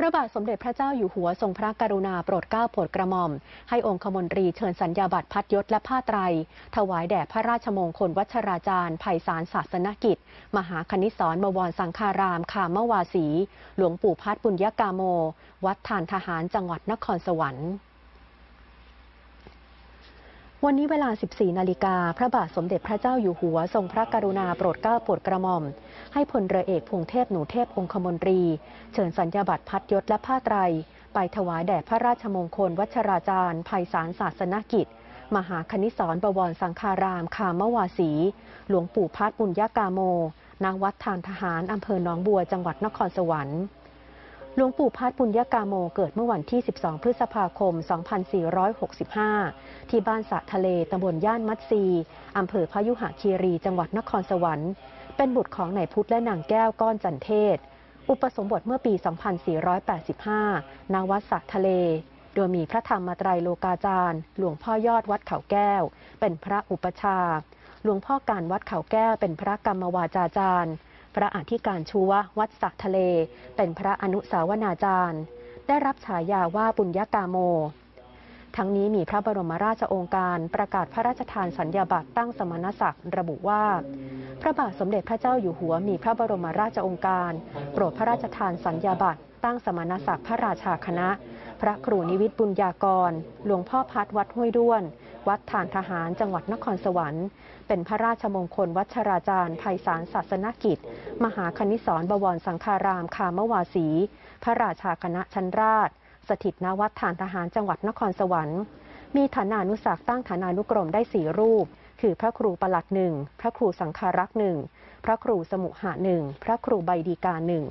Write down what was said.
พระบาทสมเด็จพระเจ้าอยู่หัวทรงพระกรุณาโปรดเกล้าโปรดกระหม่อม ให้องคมนตรีเชิญสัญญาบัตรพัดยศและผ้าไตร ถวายแด่พระราชมงคลวัชราจารย์ไพศาลศาสนกิจ มหาคณิสรบวรสังฆารามคามวาสี หลวงปู่พัดบุญยกาโม วัดทานทหารจังหวัดนครสวรรค์วันนี้เวลา 14 นาฬิกา พระบาทสมเด็จพระเจ้าอยู่หัว ทรงพระกรุณาโปรดเกล้าโปรดกระหม่อม ให้พลเรือเอกพงเทพหนูเทพองคมนตรี เชิญสัญญาบัตรพัดยศและผ้าไตร ไปถวายแด่พระราชมงคล วัชราจารย์ภัยสารศาสนกิจ มหาคณิสรบวรสังคาราม คามวาสี หลวงปู่พัดบุญยกาโมณวัดทานทหารอำเภอหนองบัวจังหวัดนครสวรรค์ หลวงปู่พัดปุญญกาโมเกิดเมื่อวันที่ 12 พฤษภาคม 2465 ที่บ้านสะทะเลตำบลย่านมัดซีอำเภอพยุหคีรี จังหวัดนครสวรรค์ เป็นบุตรของนายพุทธและนางแก้วก้อนจันเทศ อุปสมบทเมื่อปี 2485 ณ วัดสะทะเล โดยมีพระธรรมไตรโลกาจารย์ หลวงพ่อยอดวัดเขาแก้ว เป็นพระอุปชา หลวงพ่อการวัดเขาแก้วเป็นพระกรรมวาจาจารย์ พระอธิการชัวะวัดสักทะเล เป็นพระอนุสาวนาจารย์ ได้รับฉายาว่าบุญญากาโม ทั้งนี้มีพระบรมราชโองการประกาศพระราชทานสัญญาบัตรตั้งสมณศักดิ์ระบุว่า พระบาทสมเด็จพระเจ้าอยู่หัวมีพระบรมราชโองการ โปรดพระราชทานสัญญาบัตรตั้งสมณศักดิ์พระราชาคณะ พระครูนิวิทย์บุญญากร หลวงพ่อพัดวัดห้วยด้วน วัดฐานทหารจังหวัดนครสวรรค์ เป็นพระราชมงคลวัชราจารย์ไพศาลศาสนกิจ มหาคณิสรบวรสังฆารามคามวาสี พระราชาคณะชั้นราช สถิตณวัดฐานทหารจังหวัดนครสวรรค์ มีฐานานุศักตั้งฐานานุกรมได้สี่รูป คือพระครูประหลัดหนึ่ง พระครูสังฆารักษ์หนึ่ง พระครูสมุหะหนึ่ง พระครูใบดีกาหนึ่ง